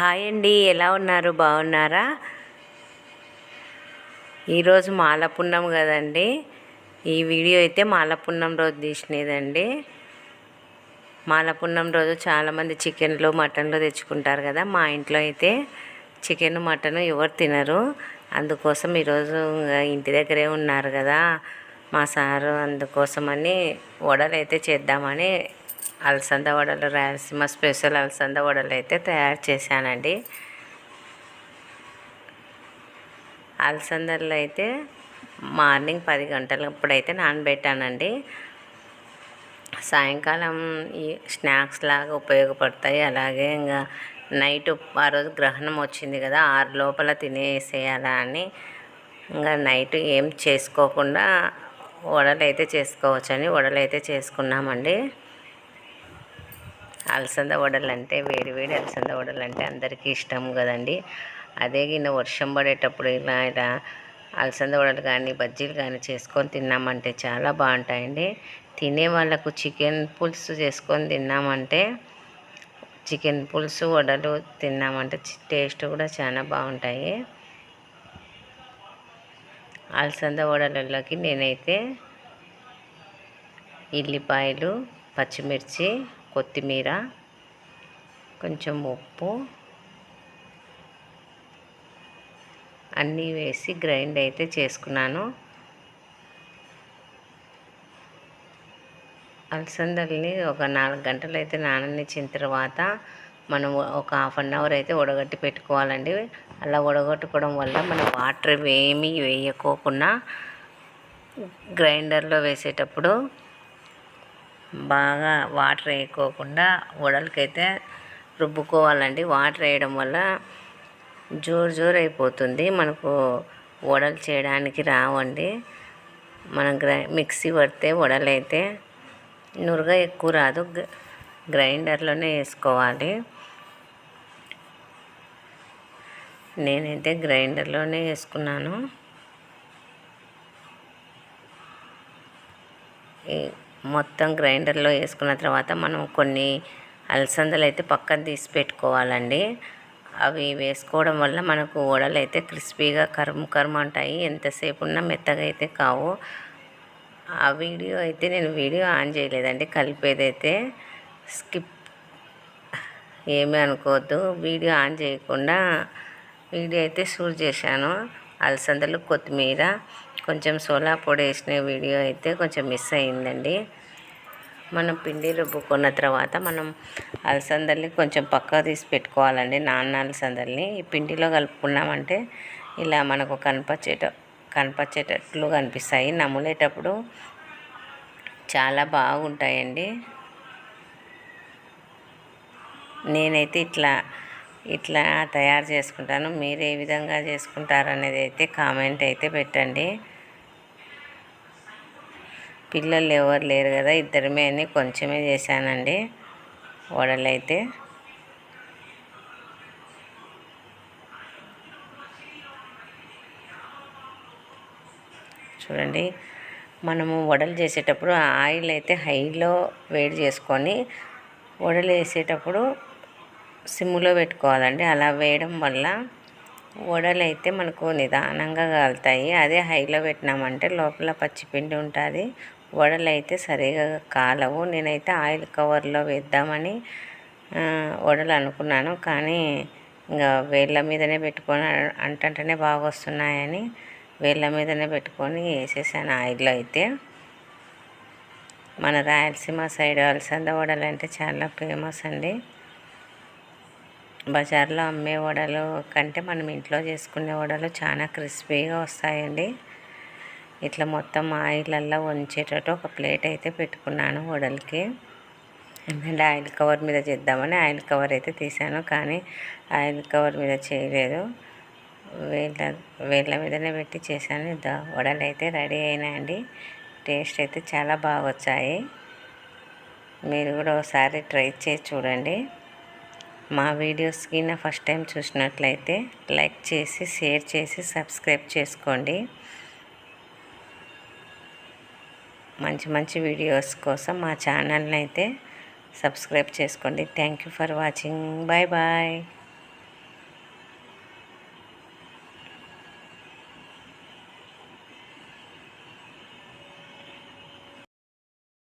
Hi అండి ఎలా ఉన్నారు? బాగున్నారా? ఈరోజు మాలపున్నం కదండి. ఈ వీడియో అయితే మాలపున్నం రోజు తీసినదండి. మాలపున్నం రోజు చాలామంది చికెన్లు మటన్లు తెచ్చుకుంటారు కదా. మా ఇంట్లో అయితే చికెన్ మటన్ ఎవరు తినరు. అందుకోసం ఈరోజు ఇంటి దగ్గరే ఉన్నారు కదా. మా సారు అందుకోసమని వడలు అయితే చేద్దామని అలసంద వడలు రాయలసీమ స్పెషల్ అలసంద వడలు అయితే తయారు చేశానండి. అలసందలు అయితే మార్నింగ్ పది గంటలప్పుడు ఇప్పుడైతే నానబెట్టానండి. సాయంకాలం ఈ స్నాక్స్ లాగా ఉపయోగపడతాయి. అలాగే ఇంకా నైట్ ఆ రోజు గ్రహణం వచ్చింది కదా ఆరు లోపల తినేసేయాలా అని ఇంకా నైట్ ఏం చేసుకోకుండా వడలు అయితే చేసుకోవచ్చని వడలు అయితే చేసుకున్నామండి. అలసంద వడలు అంటే వేడి వేడి అలసంద వడలు అంటే అందరికీ ఇష్టం కదండి. అదే గిన్న వర్షం పడేటప్పుడు ఇలా ఇలా అలసంద వడలు కానీ బజ్జీలు కానీ చేసుకొని తిన్నామంటే చాలా బాగుంటాయండి. తినే వాళ్ళకు చికెన్ పులుసు చేసుకొని తిన్నామంటే చికెన్ పులుసు వడలు తిన్నామంటే టేస్ట్ కూడా చాలా బాగుంటాయి. అలసంద వడలలోకి నేనైతే ఎల్లిపాయలు పచ్చిమిర్చి కొత్తిమీర కొంచెం ఉప్పు అన్నీ వేసి గ్రైండ్ అయితే చేసుకున్నాను. అలసందల్ని ఒక నాలుగు గంటలు అయితే నాననిచ్చిన తర్వాత మనం ఒక హాఫ్ అన్ అవర్ అయితే ఉడగట్టి పెట్టుకోవాలండి. అలా ఉడగొట్టుకోవడం వల్ల మన వాటర్ ఏమీ వేయకోకుండా గ్రైండర్లో వేసేటప్పుడు బాగా వాటర్ వేయకోకుండా వడలకైతే రుబ్బుకోవాలండి. వాటర్ వేయడం వల్ల జోరు జోరు అయిపోతుంది. మనకు వడలు చేయడానికి రావండి. మనం గ్రై మిక్సీ పడితే వడలైతే అయితే నురగ ఎక్కువ రాదు. గ్రైండర్లోనే వేసుకోవాలి. నేనైతే గ్రైండర్లోనే వేసుకున్నాను. మొత్తం గ్రైండర్లో వేసుకున్న తర్వాత మనం కొన్ని అలసందలు అయితే పక్కన తీసి పెట్టుకోవాలండి. అవి వేసుకోవడం వల్ల మనకు ఓడలు అయితే క్రిస్పీగా కరుము కరుము అంటాయి. ఎంతసేపు ఉన్నా మెత్తగా అయితే కావు. ఆ వీడియో అయితే నేను వీడియో ఆన్ చేయలేదండి. కలిపేదైతే స్కిప్ ఏమీ అనుకోవద్దు. వీడియో ఆన్ చేయకుండా వీడియో అయితే షూట్ చేశాను. అలసందలు కొత్తిమీర కొంచెం సోలా పొడి వేసిన వీడియో అయితే కొంచెం మిస్ అయిందండి మనం పిండి రుబ్బుకున్న తర్వాత మనం అలసందల్ని కొంచెం పక్కకు తీసి పెట్టుకోవాలండి నాన్న అలసందల్ని. ఈ పిండిలో కలుపుకున్నామంటే ఇలా మనకు కనపచ్చేట కనపచ్చేటట్లు కనిపిస్తాయి. నమ్ములేటప్పుడు చాలా బాగుంటాయండి. నేనైతే ఇట్లా ఇట్లా తయారు చేసుకుంటాను. మీరు ఏ విధంగా చేసుకుంటారు అనేది అయితే కామెంట్ అయితే పెట్టండి. పిల్లలు ఎవరు లేరు కదా ఇద్దరమే అని కొంచెమే చేశానండి వడలైతే చూడండి మనము వడలు చేసేటప్పుడు ఆయిల్ అయితే హైలో వేడి చేసుకొని వడలు వేసేటప్పుడు సిమ్లో పెట్టుకోవాలండి. అలా వేయడం వల్ల వడలు అయితే మనకు నిదానంగా కాలుతాయి. అదే హైలో పెట్టినామంటే లోపల పచ్చిపిండి ఉంటుంది వడలైతే సరిగా కాలవు. నేనైతే ఆయిల్ కవర్లో వేద్దామని వడలు అనుకున్నాను కానీ ఇంకా వేళ్ళ మీదనే పెట్టుకొని అంటంటనే బాగా వస్తున్నాయని వేళ్ళ మీదనే పెట్టుకొని వేసేసాను ఆయిల్లో అయితే. మన రాయలసీమ సైడ్ అలసంద వడలు అంటే చాలా ఫేమస్ అండి. బజార్లో అమ్మే వడలు కంటే మనం ఇంట్లో చేసుకునే వడలు చాలా క్రిస్పీగా వస్తాయండి. ఇట్లా మొత్తం ఆయిలల్లో వంచేటట్టు ఒక ప్లేట్ అయితే పెట్టుకున్నాను వడలకి. ఎందుకంటే ఆయిల్ కవర్ మీద చేద్దామని ఆయిల్ కవర్ అయితే తీసాను కానీ ఆయిల్ కవర్ మీద చేయలేదు. వేళ్ళ వేళ్ళ మీదనే పెట్టి చేశాను. వడలు అయితే రెడీ అయినాయండి. టేస్ట్ అయితే చాలా బాగా వచ్చాయి. మీరు కూడా ఒకసారి ట్రై చేసి చూడండి. మా వీడియోస్కి నా ఫస్ట్ టైం చూసినట్లయితే లైక్ చేసి షేర్ చేసి సబ్స్క్రైబ్ చేసుకోండి. మంచి మంచి వీడియోస్ కోసం మా ఛానల్ని అయితే సబ్స్క్రైబ్ చేసుకోండి. Thank you for watching bye bye